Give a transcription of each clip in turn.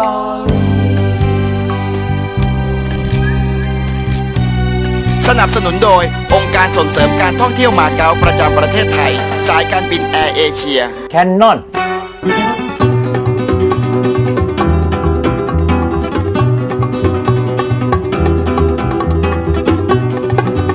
ตอรี่สนับสนุนโดยองค์การส่งเสริมการท่องเที่ยวมาเก๊าประจำประเทศไทย สายการบินแอร์เอเชีย แคนนอน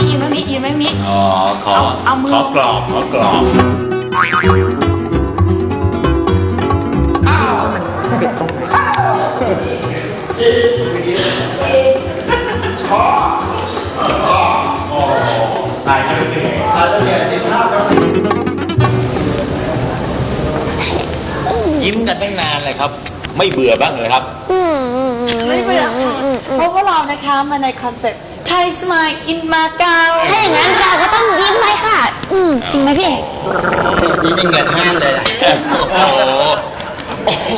อีไหมมิอีไหมมิ อ๋อขอเอามือ ขอกรอบขอกรอบ ไม่เบื่อบ้างเลยครับ ไม่เบื่อค่ะเพราะว่าเรานะคะมาในคอนเซ็ปต์ไทยสมายอินมาเก๊าถ้าอย่างนั้นเราก็ต้องยิ้มไหมค่ะ อืมจริงไหมพี่เอกนี่ยิงเหงื่อแห้งเลยนะโอ้โหโอ้โห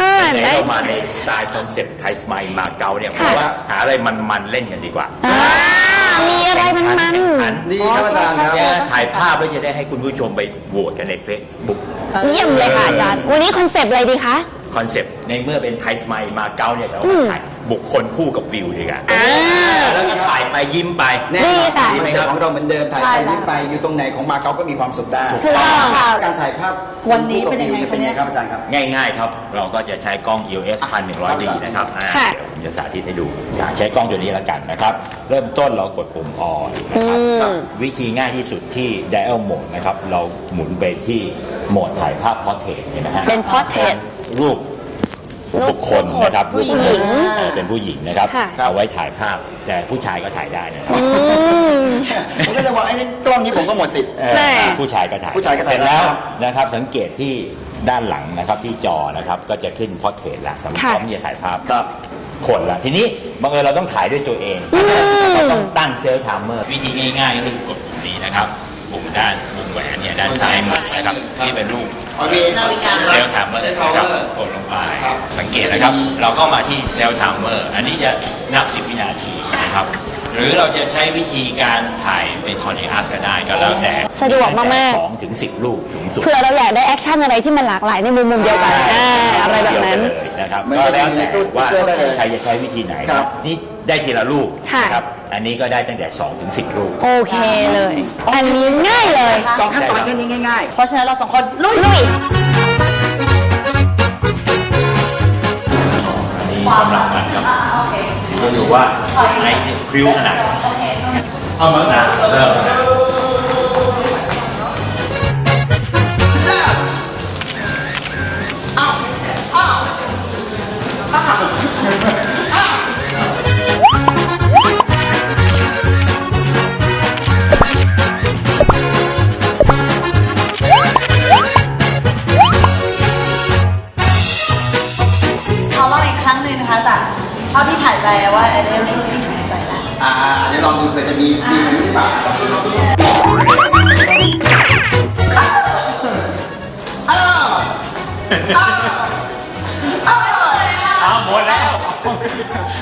เออไหนได้เรามาในสไตล์คอนเซ็ปต์ไทยสมัยมาเก๊าเนี่ยผมว่าหาอะไรมันๆเล่นกันดีกว่า อ่า มีอะไรมันมันแข่งขันนี่ครับอาจารย์ครับเนี่ยถ่ายภาพแล้วจะได้ให้คุณผู้ชมไปโหวตกันใน Facebook เยี่ยมเลยค่ะอาจารย์ วันนี้คอนเซปต์อะไรดีคะ คอนเซปต์ในเมื่อเป็นไทยสมัยมาเก๊าเนี่ยเราก็ถ่าย บุคคลคู่กับวิวดีกว่าอ่า แล้วก็ถ่ายไปยิ้มไป แน่นอนดีค่ะคอนเซ็ปต์ของเราเหมือนเดิมถ่ายไปยิ้มไปอยู่ตรงไหนของมาเก๊าก็มีความสุขได้ถูกต้องค่ะการถ่ายภาพวันนี้เป็นยังไงเป็นคะยังเนี่ไงยครับอาจารย์ครับ ง่ายๆครับ เราก็จะใช้กล้อง EOS 1100 d นะครับอ่าค่ะ เดี๋ยวผมจะสาธิตให้ดูอ่าใช้กล้องตัวนี้แล้วกันนะครับ เริ่มต้นเรากดปุ่ม on นะครับอืมวิธีง่ายที่สุดที่ dial mode นะครับ เราหมุนไปที่โหมดถ่ายภาพ portrait เนี่ยนะฮะเป็น portrait รูป บุคคลนะครับผู้หญิงเอ่อเป็นผู้หญิงนะครับ ค่ะ เอาไว้ถ่ายภาพแต่ผู้ชายก็ถ่ายได้นะครับอืมผมก็จะบอกไอ้นี่กล้องนี้ผมก็หมดสิทธิ์ เออแม่ ผู้ชายก็ถ่ายผู้ชายก็ถ่ายเสร็จแล้วครับนะครับ สังเกตที่ด้านหลังนะครับที่จอนะครับก็จะขึ้นพอร์เทรตละสำหรับค่ะ พร้อมที่จะถ่ายภาพครับ คนละทีนี้บังเอิญเราต้องถ่ายด้วยตัวเองเราต้องตั้งเซลล์ไทม์เมอร์วิธีง่ายๆก็คือกดปุ่มนี้นะครับ ปุ่มด้านวงแหวนเนี่ยด้านซ้ายมือนะครับที่เป็นรูปอ๋อมีนาฬิกาเซลล์ไทม์เมอร์ Set นะครับ timer กดลงไปครับสังเกตนะครับ เราก็มาที่เซลล์ไทม์เมอร์อันนี้จะนับ 10 วินาทีนะครับหรือเราจะใช้วิธีการถ่ายเป็นคอนเทนัสก็ได้ก็แล้วแต่สะดวกมากๆสองถึงสิบรูปสูงสุดเผื่อเราอยากได้แอคชั่นอะไรที่มันหลากหลายในมุมมุมเดียวกันอ่าอะไรแบบนั้นเดียวกัเลยนะครับมันก็ก็แล้วแต่จะมีตู้ว่าสติ๊กเกอร์ได้เลยใครจะใช้วิธีไหนครับนี่ได้ทีละรูปค่ะนะครับ อันนี้ก็ได้ตั้งแต่2ถึง10 รูป โอเคเลย อันนี้ง่ายเลย สองขั้นตอนแค่นี้ง่ายเพราะฉะนั้นเราสองคนลุยลุยอันนี้กำลังมันครับก็ดูว่าไอ้เนี่ยพริ้วขนาดไหนๆเอามานะเริ่มข นึ่งนะคะแต่เท่าที่ถ่ายไปว่าแอนเดลนี่ที่สนใจแล้วอ่าเดี๋ยวลองดูเผื่อจะมีมีเหมือนหรือเปล่าเอาหมดแล้ว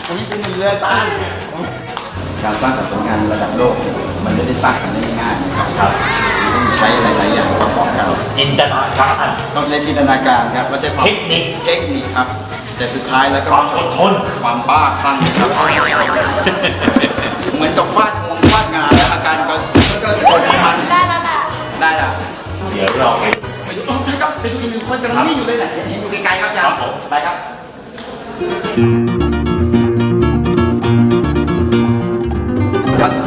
อันนี้เป็นเรือจ้างการสร้างสรรค์ผลงานระดับโลก มันไม่ได้สร้างกันได้ง่ายๆนะครับครับมันต้องใช้หลายๆอย่างประกอบกันจินตนาการต้องใช้จินตนาการครับแล้วใช้ความเทคนิคเทคนิคครับ แต่สุดท้ายแล้วก็ความอดทนความบ้าคลั่งครับเหมือนกับฟาดงวงฟาดงานแล้วอาการก็ก็ก็กดมันได้แล้วค่ะได้อะเดี๋ยวเราไปไปดูอ๋อใช่ครับไปดูอีกหนึ่งคนกำลังวิ่งอยู่เลยแหละเห็นอยู่ไกลๆครับอาจารครัย์บผมไปครับ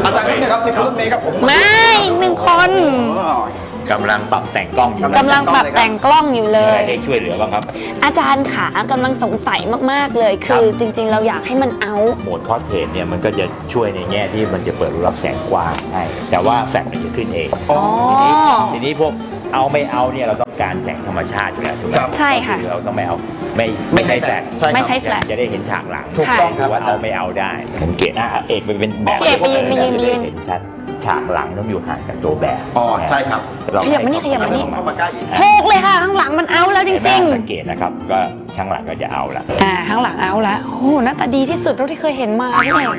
อาจารย์ครับเนี่ยครับนี่คือรถเมย์ครับผมไม่อีกหนึ่งคนอ๋อ กำลังปรับแต่งกล้องอยู่กำลังปรับแต่งกล้องอยู่เลมีอะไรยได้ช่วยเหลือบ้างครับอาจารย์ขากำลังสงสัยมากๆเลย คือจริง ๆ เราอยากให้มันเอาโหมดพอร์เทรตเนี่ยมันก็จะช่วยในแง่ที่มันจะเปิดรับแสงกว้างให้แต่ว่าแฟลชมันจะขึ้นเอง อ๋อ ทีนี้ทีนี้พวกเอาไม่เอาเนี่ยเราต้องการแสงธรรมชาติอยู่แล้วถูกไหมใช่ค่ะอเราต้องไม่เอาไม่ไม่ใช้แฟลชใช่ครับ ไม่ใช้แฟลช จะได้เห็นฉากหลังถูกต้องครับ ว่าเอาไม่เอาได้สังเกตนะเอกไปเป็นแบบเอกไปยืนไปยืนไปยืน เห็นชัด ฉากหลังต้องอยู่ห่างจากตัวแบบอ๋อใช่ครับเรขยับมานี่ขยับมานี่ เข้ามาใกล้อีก ถูกเลยค่ะข้างหลังมันเอาแล้วจเห็นไหมริงสังเกตนะครับ ก็ช่างหลังก็จะเอาละๆอ่าข้างหลังเอาแล้วโอ้โหหน้าตาดีที่สุดเท่าที่เคยเห็นมาพี่เอก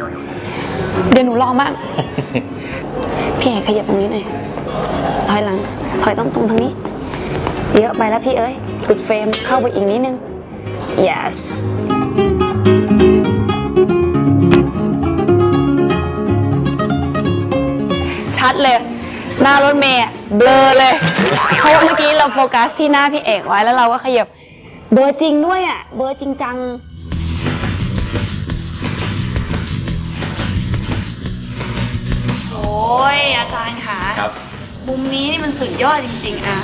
เดี๋ยวหนูลองบ้าง พี่เอกขยับตรงนี้หน่อยถอยหลัง ถอยต้องตรงทางนี้ เยอะไปแล้วพี่เอ้ยหลุดเฟรมเข้าไปอีกนิดนึง yes ชัดเลย หน้ารถเมย์อะเบลอเลย เพราะว่าเมื่อกี้เราโฟกัสที่หน้าพี่เอกไว้แล้วเราก็ขยับเบลอจริงด้วยอะ เบลอจริงจัง โอ้ยอาจารย์ค่ะครับ มุมนี้นี่มันสุดยอดจริงๆอะ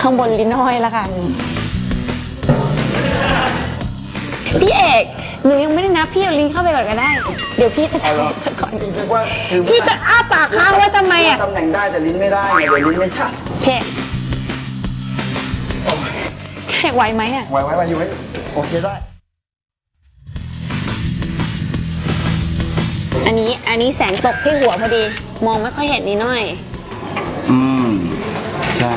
ข้างบนลิ้นห้อยละกัน พี่เอกหนูยังไม่ได้นับพี่เอาลิ้นเข้าไปก่อนก็ได้ เดี๋ยวพี่จะเอาเหรอทำก่อนพี่นึกว่าคือพี่จะอ้าปากค้างไว้ทำไมอะตำแหน่งได้แต่ลิ้นไม่ได้ไงเดี๋ยวลิ้นไม่ชัดพี่เอกพี่เอกไหวไหมอะไว้ไว้ไว้อยู่ไว้โอเคได้ อันนี้อันนี้แสงตกที่หัวพอดี มองไม่ค่อยเห็นนิดหน่อย อืม ใช่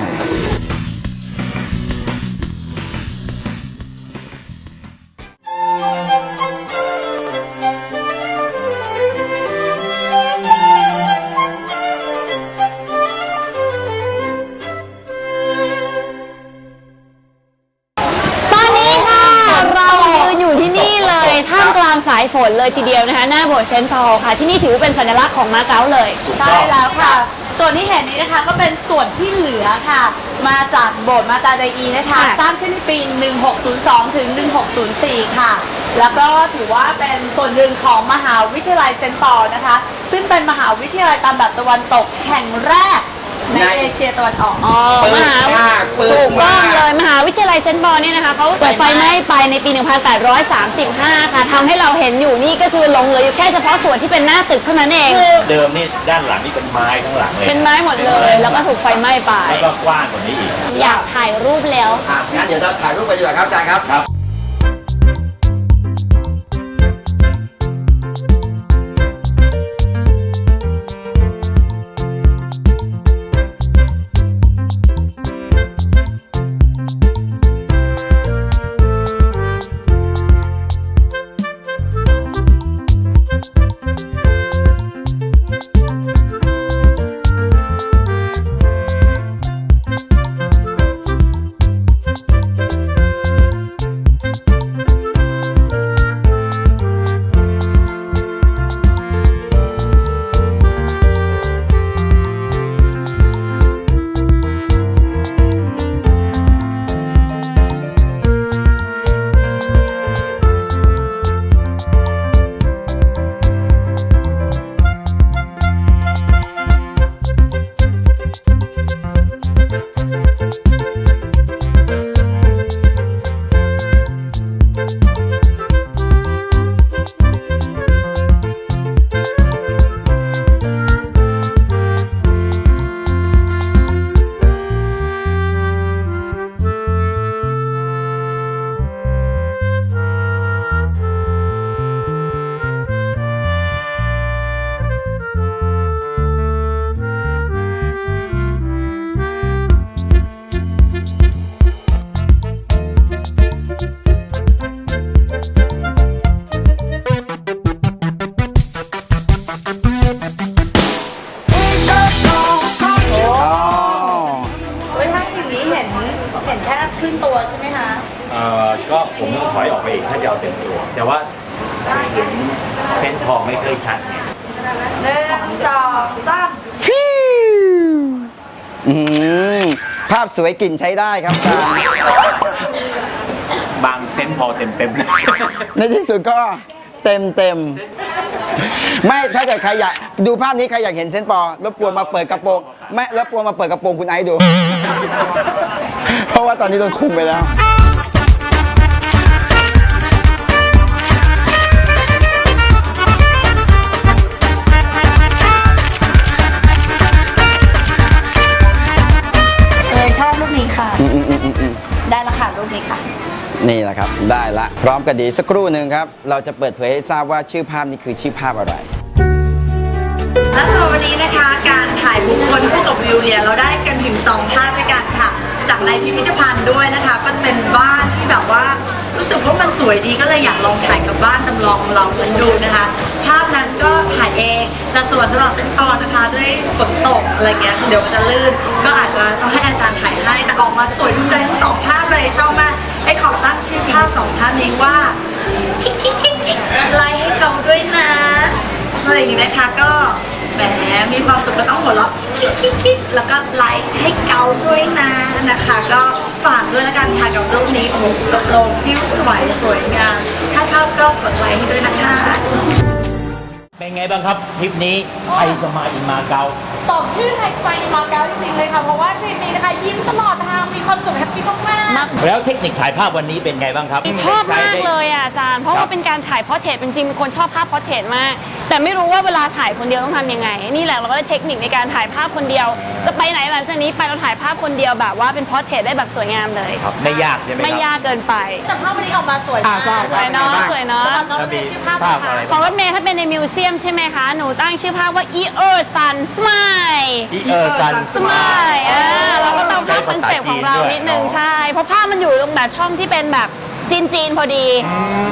สายฝนเลยทีเดียวนะคะ หน้าโบสถ์เซนต์พอลค่ะ ที่นี่ถือว่าเป็นสัญลักษณ์ของมาเก๊าเลย ใช่แล้วค่ะ ส่วนที่เห็นนี้นะคะก็เป็นส่วนที่เหลือค่ะ มาจากโบสถ์มาตาไดอีนะคะ ค่ะ สร้างขึ้นในปี 1602 ถึง 1604 ค่ะ แล้วก็ถือว่าเป็นส่วนหนึ่งของมหาวิทยาลัยเซนต์ปอลนะคะ ซึ่งเป็นมหาวิทยาลัยตามแบบตะวันตกแห่งแรก ในในเอเชียตะวันออก อ๋อปึ้งมหามากปึ้งถูกต้องมากเลย มหาวิทยาลัยเซนต์ปอลเนี่ยนะคะเขาเกิดไฟไหม้ไปในปี 1835 ค่ะทำให้เราเห็นอยู่นี่ก็คือหลงเหลืออยู่แค่เฉพาะส่วนที่เป็นหน้าตึกเท่านั้นเอง เดิมนี่ด้านหลังนี่เป็นไม้ทั้งหลังเลยเป็นไม้หมดเลย แล้วก็ถูกไฟไหม้ไป แล้วก็กว้างกว่านี้อีก อยากถ่ายรูปแล้ว อะงั้นเดี๋ยวเราถ่ายรูปไปดีกว่าครับอาจารย์ครับ ครับ อ่อก็ผมต้องถอยออกไปอีกถ้าจะเอาเต็มตัว แต่ว่าเห็นเส้นทองไม่เคยชัดไงหนึ่งสองสามฟิวอืมภาพสวยกลิ่นใช้ได้ครับอาจารย์บางเส้นพอเต็มเต็มๆเลยในที่สุดก็เต็มเต็มไม่ถ้าเกิดใครอยากดูภาพนี้ใครอยากเห็นเซนต์ปอรบกวนมาเปิดกระโปรงไม่รบกวนมาเปิดกระโปรงคุณไอซ์ดู เพราะว่าตอนนี้โดนคุมไปแล้ว นี่แหละครับ ได้ละ พร้อมกันดีสักครู่หนึ่งครับ เราจะเปิดเผยให้ทราบว่าชื่อภาพนี้คือชื่อภาพอะไร และสำหรับวันนี้นะคะ การถ่ายบุคคลคู่กับวิวเนี่ยเราได้กันถึงสองภาพด้วยกันค่ะ จากในพิพิธภัณฑ์ด้วยนะคะ ก็จะเป็นบ้านที่แบบว่า สึกว่ามันสวยดีก็เลยอยากลองถ่ายกับบ้านจำลองลองมันดูนะคะ ภาพนั้นก็ถ่ายเองแต่ส่วนสำหรับเส้นตอนนะคะด้วยฝนตกอะไรเงี้ยเดี๋ยวมันจะลื่น ก็อาจจะต้องให้อาจารย์ถ่ายให้แต่ออกมาสวยถูกใจทั้งสองภาพเลยชอบมากให้ขอตั้งชื่อภาพสองภาพนี้ว่าคิกคิกคิกคิกไลค์ให้เขาด้วยนะอะไรอย่างงี้นะคะก็แหมมีความสุขก็ต้องหัวเราะคิกคิกคิกแล้วก็ไลค์ให้เกาด้วยนะนะคะก็ ฝากด้วยละกันค่ะกับรูปนี้โอ้โหตกลงพิ้วสวยสวยงาม ถ้าชอบก็กดไลค์ให้ด้วยนะคะ เป็นไงบ้างครับทริปนี้ไทยสมายอินมาเก๊าตอบชื่อไทยไปมาเก๊าจริงๆเลยค่ะ เพราะว่าทริปนี้นะคะยิ้มตลอดทางมีความสุขแฮปปี้มากๆ แล้วเทคนิคถ่ายภาพวันนี้เป็นไงบ้างครับชอบมากเลยอะอาจารย์ เพราะครัว่าบเป็นการถ่ายพอร์เทรตจริงๆเป็นคนชอบภาพพอร์เทรตมาก แต่ไม่รู้ว่าเวลาถ่ายคนเดียวต้องทำยังไง นี่แหละเราก็ได้เทคนิคในการถ่ายภาพคนเดียว จะไปไหนหลังจากนี้ไปเราถ่ายภาพคนเดียวแบบว่าเป็นพอร์เทรตได้แบบสวยงามเลยครับไม่ยากใช่ไหมครับไม่ยากเกินไป แต่ภาพวันนี้ออกมาสวยอ่ามากใช่สวยเนาะสวยเนาะสำหรับน้องแล้วเมมีย์ชื่อภาพภาพอะอะไรไรของรถเมย์ถ้าเป็นในมิวเซียมใช่ไหมคะ หนูตั้งชื่อภาพว่า e e r Sun Smile อีเออร์ซัน สมายอ่าเราก็ตามภาพคอนเซ็ปต์ของเรานิดนึงใช่ เพราะภาพมันอยู่ตรงแบบช่องที่เป็นแบบจีนจีนๆพอดี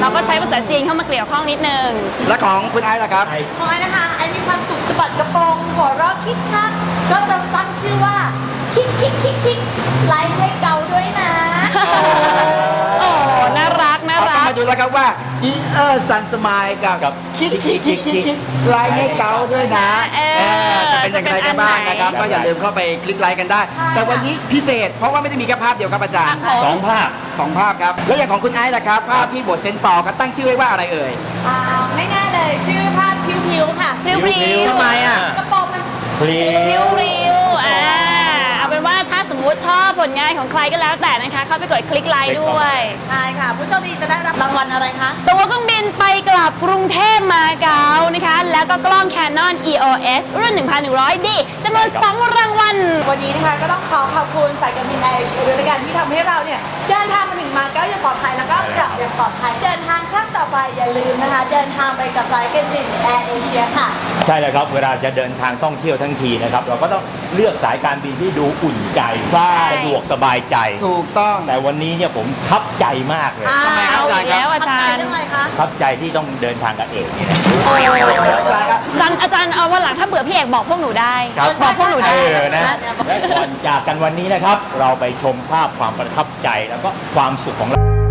เราก็ใช้ภาษาจีนเข้ามาเกี่ยวข้องนิดนึง และของคุณไอซ์ล่ะครับของไอ้นะคะไอ้มีความสุขสะบัดกระโปรงหัวเราะคิกคักก็จะตั้งชื่อว่า คิกคิกคิกคิกไลค์ให้เกาด้วยนะโอ้น่ารักน่า เราต้อรังกมาดูแล้วครับว่าอีเออร์ซันสมายกับกับคิกคิกคิกคิกคิกไลค์ให้เกาด้วยนะเออเออจะเป็นอย่างไรกันบ้างนะครับจะเป็นอันไหนก็อย่าลืมเข้าไปคลิกไลค์กันได้ แต่วันนี้พิเศษ เพราะว่าไม่ได้มีแค่ภาพเดียวครับอาจารย์สองภาพสองภาพครับ แล้วอย่างของคุณไอซ์ล่ะครับ ภาพที่บทเซนต์ปอครับตั้งชื่อไว้ว่าอะไรเอ่ยอ่าง่ายๆเลยชื่อภาพพิ้วๆค่ะพริ้วพริ้วทำไมอะกระโปรงมันพลีพริ้วพริ้วอ่าเอาเป็นว่าถ้าส มมุติชอบผลงานของใครก็แล้วแต่นะคะ เข้าไปกดคลิกไลค์ด้วย ใช่ค่ะ ผู้โชคดีจะได้รับรางวัลอะไรคะ ตัวเครื่องบินไปกลับกรุงเทพมาเก๊านะคะ แล้วก็กล้อง Canon EOS รุ่น 1100D จำนวน 2 รางวัล วันนี้นะคะก็ต้องขอขอบคุณสายการบินแอร์เอเชียด้วยละกันที่ทำให้เราเนี่ยเดินทางมาถึงมาเก๊าอย่างปลอดภัยแล้วก็กลับอย่าง ปลอดภัยเดินทางครั้งต่อไปอย่าลืมนะคะ เดินทางไปกับสายการบินแอร์เอเชียค่ะ ใช่แล้วครับเวลาจะเดินทางท่องเที่ยวทั้งทีนะครับ เราก็ต้องเลือกสายการบินที่ดูอุ่นใจใช่ สะดวกสบายใจ ถูกต้อง แต่วันนี้เนี่ยผมทับใจมากเลย ทำไมครับเอาอีกแล้วอาจารย์เรื่องอะไรคะทับใจที่ต้องเดินทางกับเอกเนี่ยนะอาจารย์อาจารย์เอาวันหลังถ้าเบื่อพี่เอกบอกพวกหนูได้ครับบอกพวกหนูเอได้อนะและก่อนจากกันวันนี้นะครับ เราไปชมภาพความประทับใจแล้วก็ความสุขของเรา